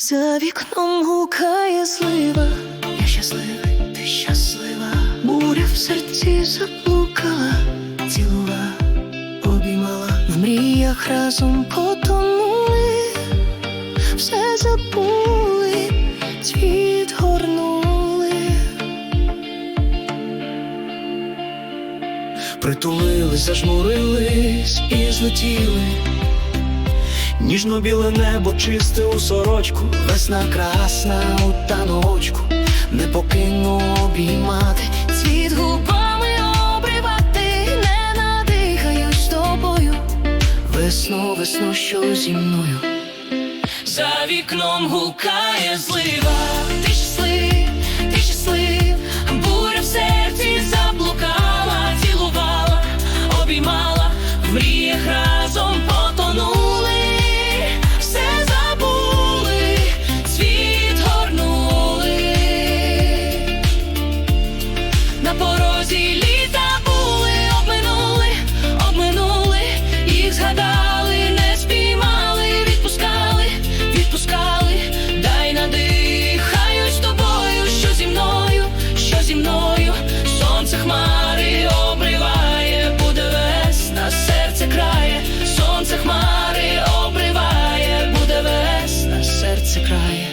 За вікном гукає злива, я щасливий, ти щаслива, буря в серці заплукала, цілувала, обіймала, в мріях разом потонули, все забули, світ горнули. Притулились, зажмурились і злетіли. Ніжно біле небо чисте у сорочку, весна красна у таночку, не покину обіймати, цвіт губами обривати, не надихаюсь тобою, весно, весно, що зі мною. За вікном гукає злива, крає, сонце хмари обриває, буде весна, серце крає.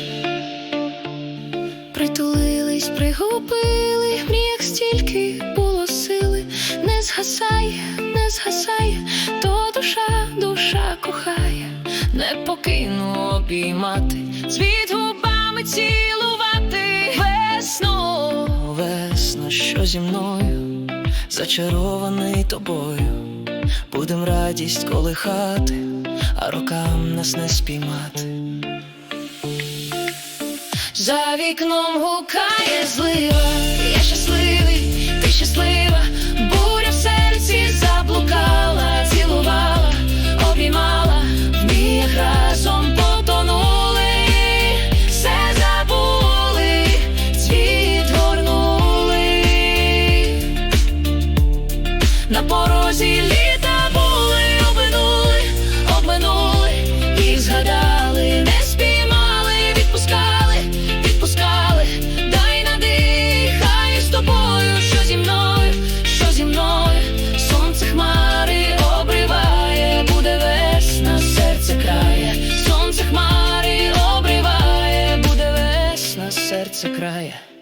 Притулились, пригубили, мріях стільки було сили, не згасає, не згасає, то душа, душа кохає, не покину обіймати, світ губами цілувати, весно, весно, що зі мною, зачарований тобою, будем радість колихати, а рокам нас не спіймати. За вікном гукає злива, я щасливий, ти щаслива, буря в серці заблукала, цілувала, обіймала, в мріях разом потонули, все забули, світ горнули. На порозі літа сонце хмари